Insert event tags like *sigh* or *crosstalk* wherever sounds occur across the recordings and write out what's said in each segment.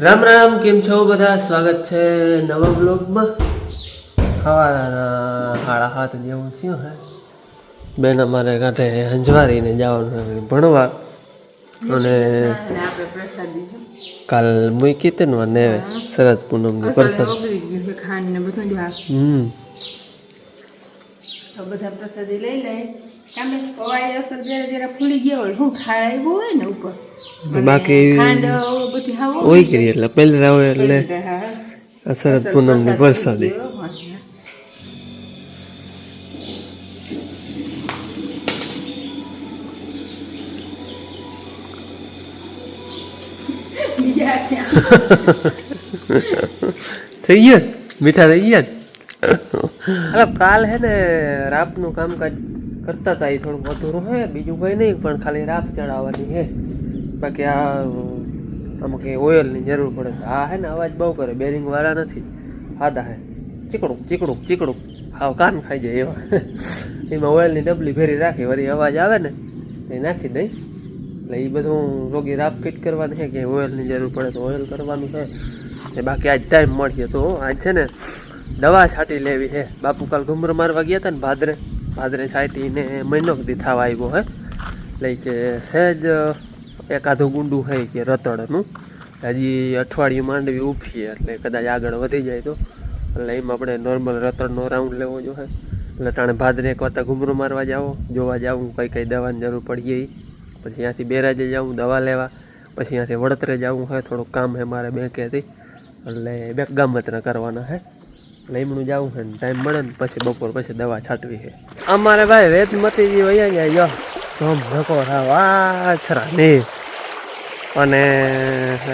રામ રામ કેમ છો બધા? સ્વાગત છે નવા બ્લોગમાં. ખાવાના સાડા હાથ જેવું થયું હે. બેન અમારે કાંઠે હંજવારીને જવાનું ભણવા. અને પ્રસાદ કાલ મૂકી હતી ને ને શરદ પ્રસાદ ખાંડ ને આ હમ. બધા પ્રસાદી લઈ લે. કામે પવાઈ અસર જરા જરા ફૂલી ગયો હોય શું ખાય આવ્યું હોય ને ઉપર. બાકી ખાંડ ઓય કરી એટલે પહેલી રાવે એટલે શરદ પૂનમની પ્રસાદી *laughs* થઈ ગયા? મીઠા થઈ ગયા? અરે કાલ હે ને રાપનું કામકાજ કરતા હતા એ થોડું અધૂરું હે બીજું કંઈ નહીં પણ ખાલી રાપ ચડાવવાની હે. બાકી આ આમાં કંઈ ઓઇલની જરૂર પડે. આ હે ને અવાજ બહુ કરે બેરિંગ વાળા નથી. સાદા હે. ચીકડુંક ચીકડુંક ચીકડુંક હાવ કાન ખાઈ જાય એવા. એમાં ઓઇલની ડબલી ભેરી રાખી, વળી અવાજ આવે ને, એ નાખી દઈ. એટલે એ બધું રોગી રાપ ફિટ કરવાની છે કે ઓઇલની જરૂર પડે તો ઓઇલ કરવાનું છે. એ બાકી આજ ટાઈમ મળીએ તો આજ છે ને દવા છાંટી લેવી છે. બાપુ કાલ ઘુમર મારવા ગયા હતા ને ભાદરે. ભાદરે છાંટીને મહિનો કદી થવા આવ્યો હે. એટલે કે, સહેજ એકાદું ગુંડું હોય કે રતડનું હજી અઠવાડિયું માંડવી ઉફીએ એટલે કદાચ આગળ વધી જાય તો. એટલે એમાં આપણે નોર્મલ રતડનો રાઉન્ડ લેવો જોઈએ એટલે તાણે ભાદરે એક વાર ઘૂમરો મારવા જાઓ. જોવા જાઉં, કઈ કઈ દવાની જરૂર પડીએ. પછી ત્યાંથી બેરાજે જાઉં, દવા લેવા. પછી ત્યાંથી વડતરે જવું હોય થોડુંક કામ છે મારે બેંકેથી. એટલે બે ગામતરા કરવાના એટલે એમનું જવું છે ને ટાઈમ મળે ને પછી બપોર પછી દવા છાંટવી છે અમારે ભાઈ વેદમતીજી વૈયા ગયા. જો ધમ ધકો થાવ આછરા ને અને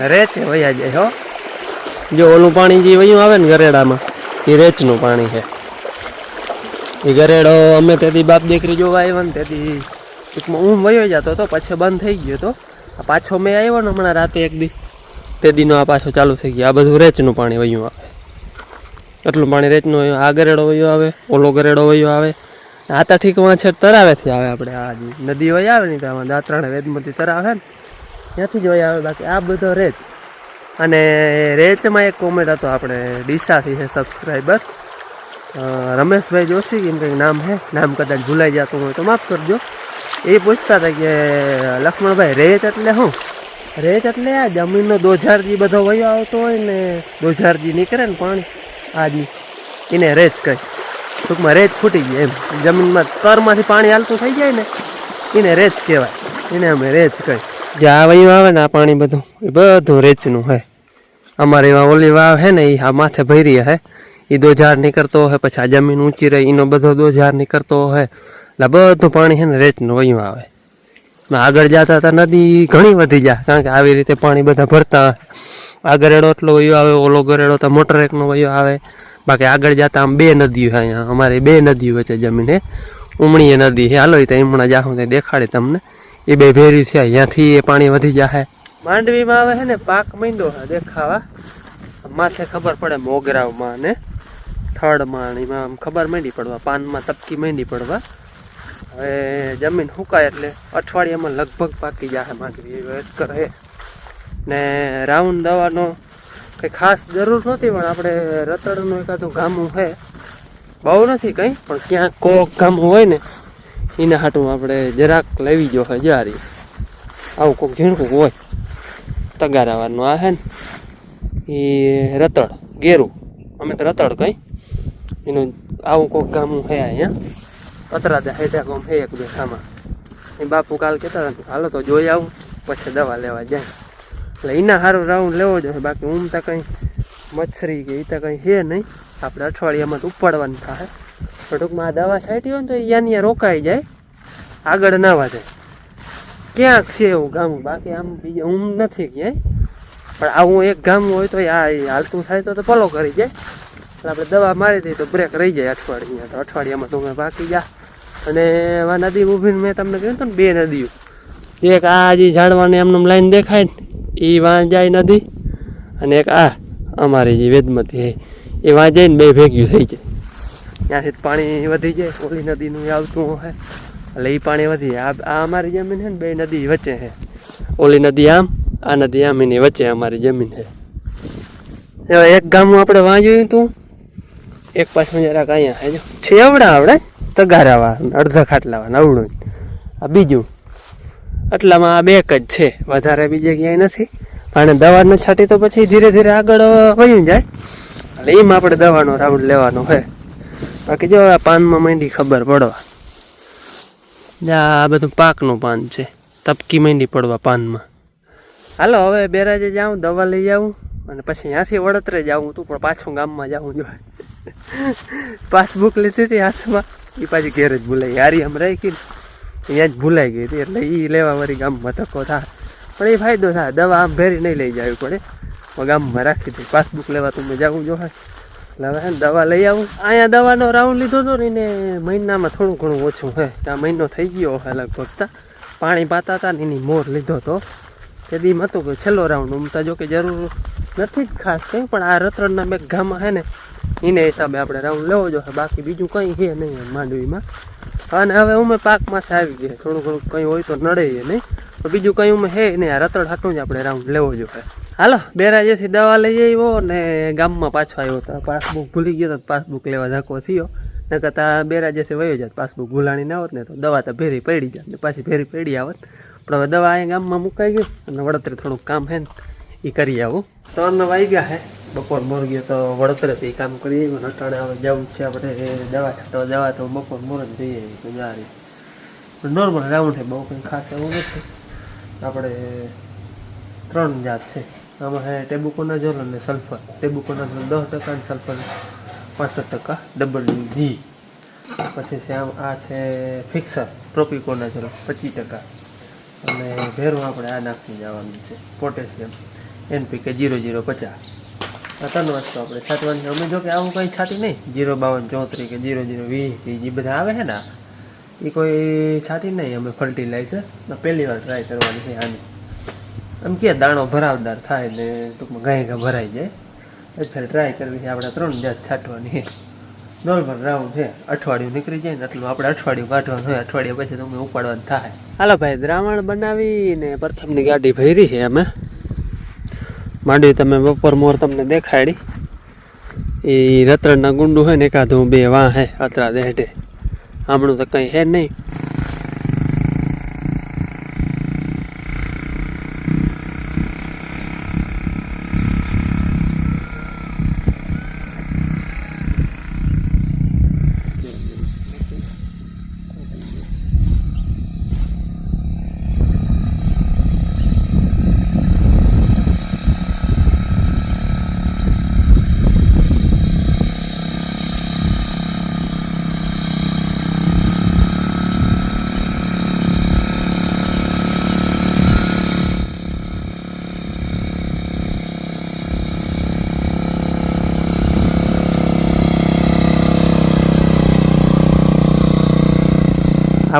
રેચે વૈયા જાય, હો. જો ઓલું પાણી જે વયું આવે ને ગરેડામાં, એ રેચનું પાણી છે. એ ગરેડો અમે તેથી બાપ દીકરી જોવા આવ્યા ને તેથી ટૂંકમાં ઊંઘ વયો જતો હતો, પછી બંધ થઈ ગયો તો પાછો મેં આવ્યો ને હમણાં રાતે એક દી. તે દીનો આ પાછો ચાલુ થઈ ગયો. આ બધું રેચનું પાણી વયું આવે. એટલું પાણી રેચનું વયું, આ ગરેડો વયો આવે, ઓલો ગરેડો વયો આવે. આ તો ઠીક વાંચે તરાવેથી આવે આપણે. આ નદી વહી આવે ને ત્યાં, દાત્રાણે વેદમતી તરાવે ને. ત્યાંથી જ વહી આવે, બાકી આ બધો રેચ. અને રેચમાં એક કોમેન્ટ હતો આપણે, ડીસાથી છે સબસ્ક્રાઈબર રમેશભાઈ જોશી એમ કંઈક નામ છે, નામ કદાચ ભૂલાઈ જતું હોય તો માફ કરજો. એ પૂછતા હતા કે, લક્ષ્મણભાઈ રેત એટલે શું? રેત એટલે આ જમીનનો દોઝારજી બધો વયો આવતો હોય ને દોઝારજી નીકળે ને પાણી આજી એને રેચ કહે. ટૂંકમાં રેચ ફૂટી જાય એમ. જમીનમાં તરમાંથી પાણી હાલતું થઈ જાય ને, એને રેચ કહેવાય. એને અમે રેચ કહી. જે આ વયું આવે ને આ પાણી બધું, એ બધું રેચનું હે. અમારે એમાં ઓલી વાવ હે ને, એ આ માથે ભરી હે. એ દોઝાર નીકળતો હોય પછી આ જમીન ઊંચી રહી એનો બધો દોઝાર નીકળતો હોય એટલે બધું પાણી છે ને રેચનું વયું આવે. આગળ જતા હતા નદી ઘણી વધી જાય કારણ કે આવી રીતે પાણી બધા ભરતા. આ ગરેડો એટલો વયો આવે, ઓલો ગરેડો તો મોટર એકનો વયો આવે. બાકી આગળ જતા આમ બે નદીઓ છે અહીંયા. અમારે બે નદીઓ વચ્ચે જમીન હે. ઉમણીએ નદી હે. હાલો, એ તો હમણાં જાઉં દેખાડે તમને. એ બે ભેરી છે અહીંયાથી એ પાણી વધી જાય માંડવીમાં આવે છે ને, પાક માંડ્યો છે, દેખાવા. માથે ખબર પડે મોગરાવમાં ને, થડમાં એમાં આમ ખબર માંડી પડવા, પાનમાં તપકી માંડી પડવા. હવે જમીન સુકાય એટલે અઠવાડિયામાં લગભગ પાકી જાય માંડવી એક કરે. ને રાઉન્ડ દવાનો કંઈ ખાસ જરૂર નથી પણ આપણે રતડનું એકાદું ગામું છે. બહુ નથી કંઈ, પણ ક્યાંક કોક ગામું હોય ને એના હાટું આપણે જરાક લેવી જો હજારી જારી આવું કોઈક ઝીણકું હોય. તગારાવાનું આ હે ને. એ રતડ ગેરું. અમે તો રતડ કઈ. એનું આવું કોઈક ગામું હે અહીંયા. અતરાદા હેઠા ગામ હે એક બે ખામાં એ બાપુ કાલ કહેતા હતા હાલો તો જોઈ આવું. પછી દવા લેવા જાય. એટલે એના સારું રાઉન્ડ લેવો જોઈએ બાકી ઊંઘ તો કંઈ મચ્છરી કે એ તો કંઈ હે નહીં. આપણે અઠવાડિયામાં તો ઉપાડવાનું થાય. ટૂંકમાં આ દવા છાંટી હોય ને તો ત્યાં રોકાઈ જાય. આગળ ના વધે. ક્યાંક છે એવું ગામ, બાકી આમ બીજા ઊમ નથી ક્યાંય. પણ આવું એક ગામ હોય તો આ હાલતું થાય તો પલો કરી જાય. એટલે આપણે દવા મારી દઈએ તો બ્રેક રહી જાય અઠવાડિયા તો અઠવાડિયામાં તો બાકી જા અને આ નદી ઊભીને મેં તમને કહ્યું હતું ને બે નદીઓ. એક આ જે ઝાડવાની એમને લાઈન દેખાય ને એ વાં જાય નદી અને એક આ અમારી જે વેદમતી એ વાં જઈને બે ભેગ્યું થઈ જાય. ત્યાંથી પાણી વધી જાય, ઓલી નદીનું આવતું હોય એટલે એ પાણી વધી જાય. આ અમારી જમીન છે ને બે નદી વચ્ચે છે ઓલી નદી આમ, આ નદી આમ, એની વચ્ચે અમારી જમીન છે હવે એક ગામમાં આપણે વાંચ્યું તું. એક પાછું જરાક અહીંયા જો. છેવડા આવડે, તગારાવા, અડધા ખાટલાવા, નવડું. આ બીજું. આટલામાં આ બે જ છે. વધારે બીજે ક્યાંય નથી. પણ દવાને છાંટી તો પછી ધીરે ધીરે આગળ વયું જાય. એટલે એમ આપણે દવાનો રાઉન્ડ લેવાનો હોય બાકી જો આ પાનમાં માંડી ખબર પડવા. આ બધું પાકનું પાન છે. તપકી માંડી પડવા પાનમાં. હાલો, હવે બેરાજે જાઉં, દવા લઈ આવું, અને પછી ત્યાંથી વડતરે જાઉં તું, પણ પાછું ગામમાં જાઉં જો પાસબુક લીધી હતી હાથમાં. એ પાછી ઘેર જ ભૂલાઈ. હારી આમ રહી ગઈ જ ભૂલાઈ ગઈ હતી, એટલે એ લેવા વળી ગામમાં ધક્કો થાય. પણ એ ફાયદો થાય. દવા આમ ભેરી નહીં લઈ જવી પડે. હું ગામમાં રાખી દઈ પાસબુક લેવા તું મેં જાઉં જો એટલે હવે દવા લઈ આવું. અહીંયા દવાનો રાઉન્ડ લીધો હતો ને એને મહિનામાં થોડું ઘણું ઓછું હે. ત્યાં મહિનો થઈ ગયો હે લગભગ પાણી પાતા હતા ને એની મોર લીધો હતો તે દીમ હતું કે છેલ્લો રાઉન્ડ ઉમતા જો કે જરૂર નથી જ ખાસ કંઈ, પણ આ રતરણના બે ગામમાં હે ને એને હિસાબે આપણે રાઉન્ડ લેવો જોઈએ. બાકી બીજું કંઈ છે નહીં માંડવીમાં. અને હવે ઉમે પાકમાંથી આવી ગયા. થોડું ઘણું કંઈ હોય તો નડે નહીં. બીજું કંઈ ઉમે હે નહીં. આ રતળ હાટું જ આપણે રાઉન્ડ લેવો જોઈએ. હાલો, બેરાજેથી દવા લઈ આવ્યો ને ગામમાં પાછો આવ્યો તો પાસબુક ભૂલી ગયો તો પાસબુક લેવા ધક્કો થયો. ને કરતાં બેરાજેથી વયો જાત, પાસબુક ભૂલાણી ના આવત ને તો દવા તો ભેરી પડી જાત ને પાછી ભેરી પડી આવત. પણ હવે દવા અહીંયા ગામમાં મુકાઈ ગઈ અને વડોતરે થોડુંક કામ હે ને એ કરી આવું. ત્રણ વાગ્યા હે. બપોર મોર ગયો તો એ કામ કરી આવ્યું અટાણે હવે જવું છે આપણે દવા છાંટવા દવા તો બપોર મોર જ જઈએ તો પણ નોર્મલ રાઉન્ડ છે બહુ કંઈ ખાસ એવું નથી. આપણે ત્રણ જાત છે. આમાં હે ટેબુકોના જોલ અને સલ્ફર. ટેબુકોના જોલ દસ ટકા અને સલ્ફર પાસઠ ટકા. ડબલ જી પછી છે આમ આ છે ફિક્સર પ્રોપિકોનાઝોલ પચીસ ટકા. અને ભેરું આપણે આ નાખી જવાનું છે. પોટેશિયમ એનપીકે જીરો જીરો પચાસ. આ ત્રણ વસ્તુ આપણે છાંટવાની અમે જો કે આવું કંઈ છાંટી નહીં. જીરો, બાવન, ચોત્રીસ કે જીરો જીરો, વીસ એ બધા આવે છે ને એ કોઈ છાંટી નહીં. અમે ફર્ટિલાઇઝર પહેલી વાર ટ્રાય કરવાની છે આની. એમ કે દાણો ભરાવદાર થાય ને ટૂંકમાં ગાય ગા ભરાઈ જાય. એટલે ટ્રાય કરવી છે, આપણે ત્રણ જાત છાંટવાની. નોર્મલ રાઉન્ડ છે, અઠવાડિયું નીકળી જાય ને એટલું આપણે અઠવાડિયું કાઢવાનું હોય, અઠવાડિયા પછી તમે ઉપાડવાનું થાય. હાલો ભાઈ, દ્રાવણ બનાવીને પ્રથમની ગાડી ભરી છે અમે. માંડવી તમે બપોર મોર તમને દેખાડી. એ રતણના ગુંડું હોય ને એકાદું બે વાં હે અતરા દેઢે હમણું તો કંઈ હે નહીં.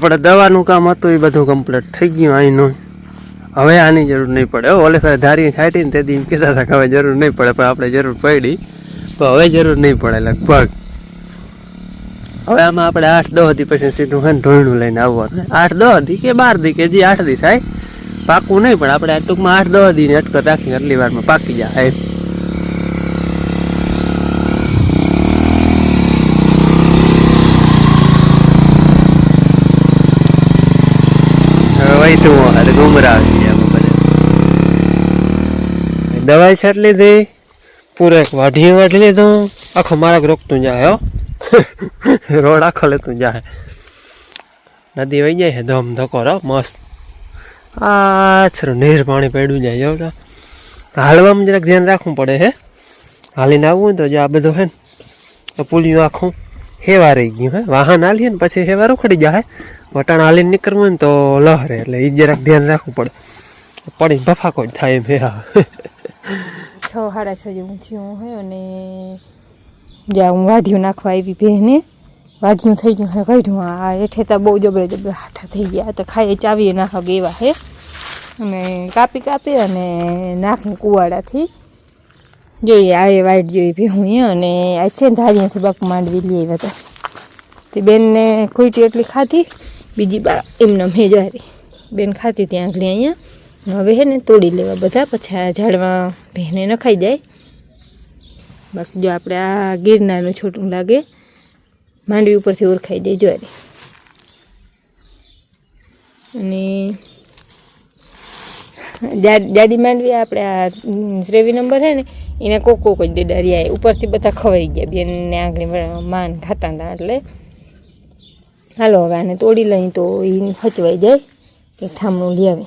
આપણે દવાનું કામ હતું એ બધું કમ્પ્લીટ થઈ ગયું અહીંનું હવે આની જરૂર નહીં પડે. ઓલે ફેર ધારી છાંટીને તે દી કહેતા હતા કે હવે જરૂર નહીં પડે, પણ આપણે જરૂર પડી. તો હવે જરૂર નહીં પડે લગભગ. હવે આમાં આપણે આઠ દહ હતી, પછી સીધું હે ને ઢોયણું લઈને આવવાનું. આઠ દહ દી કે બાર દી કે જે આઠ દી થાય પાકું નહીં, પણ આપણે ટૂંકમાં આઠ દહ દી ને અટકર રાખીને આટલી વારમાં પાકી જાય. એમ. હવે વહી તું અરે ગુમરા આવી ગયા દવાઈ છાંટ લીધી. પૂરે એક વાઢીએ વાઢી લીધું. આખો મારા રોકતું જાય, હો. *laughs* રોડ આખો લેતું જાય. નદી વહી જાય છે, ધમ ધકો રો મસ્ત. આ નીર પાણી પડ્યું જાય જો હાલવામાં જરાક ધ્યાન રાખવું પડે, હે. હાલીને આવવું તો જો આ બધું, હે ને પુલિયું આખું. હેવા રહી ગયું, હે? વાહન હાલીએ ને પછી હેવા રોખડી જાય વટાણ હાલીને નીકળવું ને તો લહરે, એટલે એ જરાક ધ્યાન રાખવું પડે. પડી બફાકો જ થાય એમ, હે? હા. છ સાડા છ જેવું થયું હોય અને જ્યાં હું વાઢિયું નાખવા આવી બહેને વાઢિયું થઈ ગયું, હે? કાઢ્યું આ હેઠે તો બહુ જબરે જબરે હાથા થઈ ગયા, તો ખાઈ ચાવીએ નાખવા એવા, હે? અને કાપી કાપી અને નાખું કુવાડાથી. જોઈએ આવે વાઈટ જોઈ ભેહું અને આ છે ને ધારીયાથી બાપ માંડવી લઈ આવ્યા હતા. તે બેનને ખોઈટી એટલી ખાધી, બીજી બા એમને મેજારી. બેન ખાતી ત્યાં આગળ અહીંયા, હવે હે ને તોડી લેવા બધા, પછી આ ઝાડમાં બહેને નખાઈ જાય. બાકી જો આપણે આ ગિરનારનું છોટું લાગે, માંડવી ઉપરથી ઓળખાઈ જાય જો અને જાડી માંડવી આપણે આ રેવી નંબર છે ને એના કોકો કોઈ જ ડેડારિયા ઉપરથી બધા ખવાઈ ગયા. બેનને આંગળી માન ખાતા હતા એટલે. હાલો હવે આને તોડી લઈ તો એ હચવાઈ જાય કે ઠામણું લઈ આવે.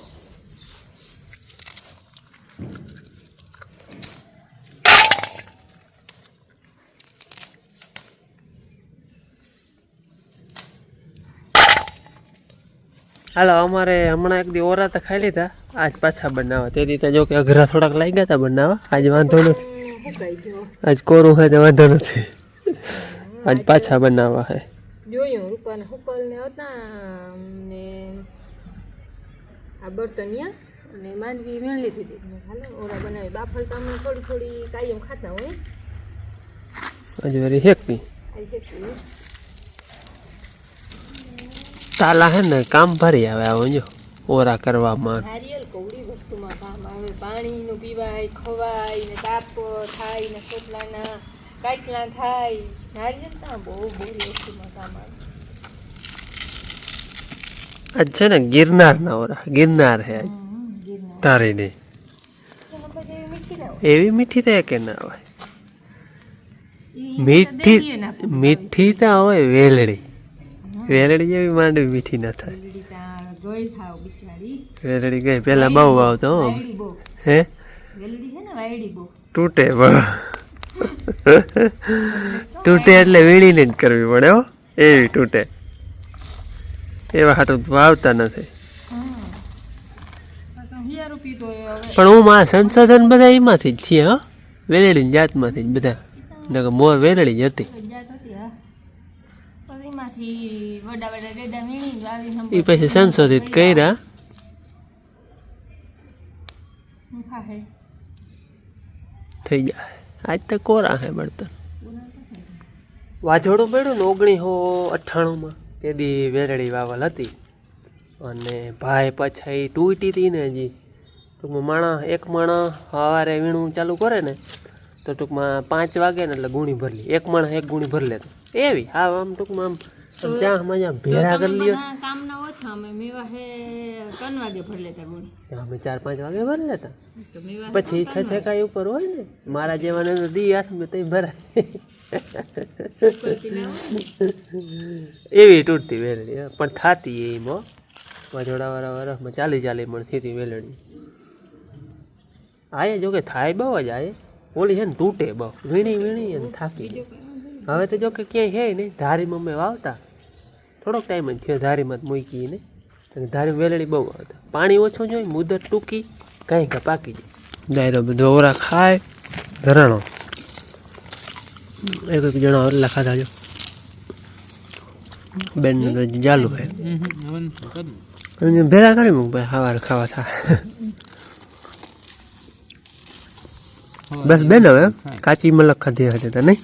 હાલો અમારે હમણાં એક દી ઓરા તો ખાઈ લીધા. આજ પાછા બનાવવા. તે રીતે જો કે અઘરા થોડાક લાગ્યા હતા બનાવવા. આજ વાંધો નથી. આજ કોરું હોય તો વાંધો નથી. આજ પાછા બનાવવા હે. જોયું રૂપાને હુકલ ને હતા ને આ બર્તનિયા અને માંડવી મેળ લીધી હતી. હાલો ઓરા બનાવી. બાફલ તો અમે થોડી થોડી કાયમ ખાતા હોય. હજુ હેકવી. છે તાલા હે ને કામ ભરી આવે આવો જો ઓરા કરવામાં નારિયેલ કવડી વસ્તુમાં કામ આવે. પાણીનું પીવાય ખવાય ને તાપ થાય ને સોટલાના કાંઈકલા થાય. નારિયેલ તો બહુ બહુ વસ્તુમાં કામ આવે. આજ છે ને ગિરનાર ના ઓરા ગિરનાર. હે તારી નહીં એવી મીઠી ના એવી મીઠી તો કે ના હોય. મીઠી મીઠી તો હોય વેલડી. વેલડી જેવી માંડવી મીઠી ના થાય. વેલડી ગઈ પેલા બહુ આવતો હો. તૂટે તૂટે એટલે વીણીને જ કરવી પડે હો. એવી તૂટે. એવા હાટું વાવતા નથી. પણ હું મારા સંશોધન બધા એમાંથી જ છીએ હો. વેલડીની જાતમાંથી જ બધા. મોર વેલડી જ હતી. પછી વડા વડા ડેડા વીણી વાવી એ પછી સંશોધિત કર્યા? થઈ જાય. આજ તો કોરા હે બળતર વાજોડું પડ્યું ને ઓગણીસો અઠ્ઠાણુંમાં. તે દી વેરડી વાવલ હતી. અને ભાઈ પાછા એ તૂટી હતી ને હજી. ટૂંકમાં માણસ એક માણસ સવારે વીણું ચાલુ કરે ને તો ટૂંકમાં પાંચ વાગે ને એટલે ગુણી ભરલી. એક માણસ એક ગુણી ભરી લેતો. એવી હા આમ ટૂંકમાં આમ જ્યાં મજા ભેરા કરી લ્યો. કામ ના ઓછા અમે મેવા હે ત્રણ વાગે ભરી લેતા ગુણી અમે ચાર પાંચ વાગે ભર લેતા. પછી છ છ કાંઈ ઉપર હોય ને મારા જેવાને તો દી હાથમાં તઈ ભરાય. એવી તૂટતી વેલણી પણ થાતી એમાં વજોડા વાળા વરસમાં ચાલી ચાલી પણ થતી વેલણી આયે જોકે થાય બહુ જ આયે. ઓલી છે ને તૂટે બહુ વીણી વીણી અને થાકી હવે તો જો કે ક્યાંય હે નહીં ધારી મમ્મી વાવતા. થોડોક ટાઈમ જ થયો ધારીમાં મૂકીને. મૂકી ને ધારી વેલડી બહુ આવતા પાણી ઓછું જોઈએ મુદત ટૂંકી કાંઈ કાં પાકી જાય. દાયરો બધો ઓરા ખાય ધરાણો. એક એક જણા ઓરલા ખાધા જો. બેન તો ચાલુ હોય. ભેગા કરી મૂક ભાઈ હવાર ખાવા થાય બસ બેન હવે કાચી મલક ખાધી હશે તો નહીં?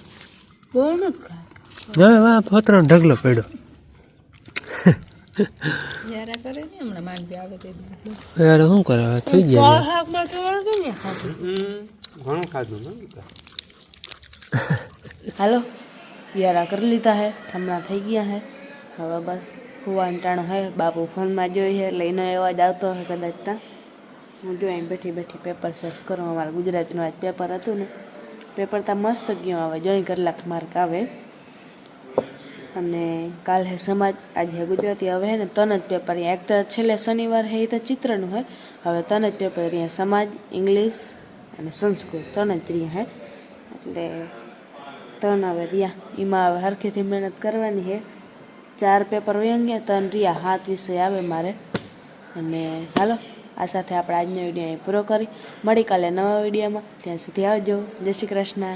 ના ફોતરાનો ઢગલો પડ્યો. યારા શું કરે હવે થઈ ગયા ઘણું ખાધું *laughs* હાલો યારા કરી લીધા હે ઠમણા થઈ ગયા હે. હવે બસ ટાણું હે બાપુ ફોનમાં જોઈ હે લઈને એવા અવાજ આવતો હે કદાચ ત્યાં હું જો એમ બેઠી બેઠી પેપર સર્ચ કરું અમારા ગુજરાતીનું આજ પેપર હતું ને. પેપર ત્યાં મસ્ત ગયું આવે જોઈ કલાક માર્ક આવે. અને કાલ હે સમાજ આજે હે ગુજરાતી. હવે હે ને ત્રણ જ પેપર. એક તો છેલ્લે શનિવાર હે એ તો ચિત્રનું હોય હવે ત્રણ જ પેપર અહીંયા સમાજ, ઇંગ્લિશ અને સંસ્કૃત ત્રણ જ રહ્યા હે. એટલે ત્રણ હવે રહ્યા. એમાં હવે હરખેથી મહેનત કરવાની હે. ચાર પેપર વહી ગયા ત્રણ રહ્યા. હાથ વિષય આવે મારે. અને હાલો, આ સાથે આપણે આજનો વીડિયો અહીં પૂરો કરી. મળી કાલે નવા વિડીયોમાં. ત્યાં સુધી આવજો. જય શ્રી કૃષ્ણ.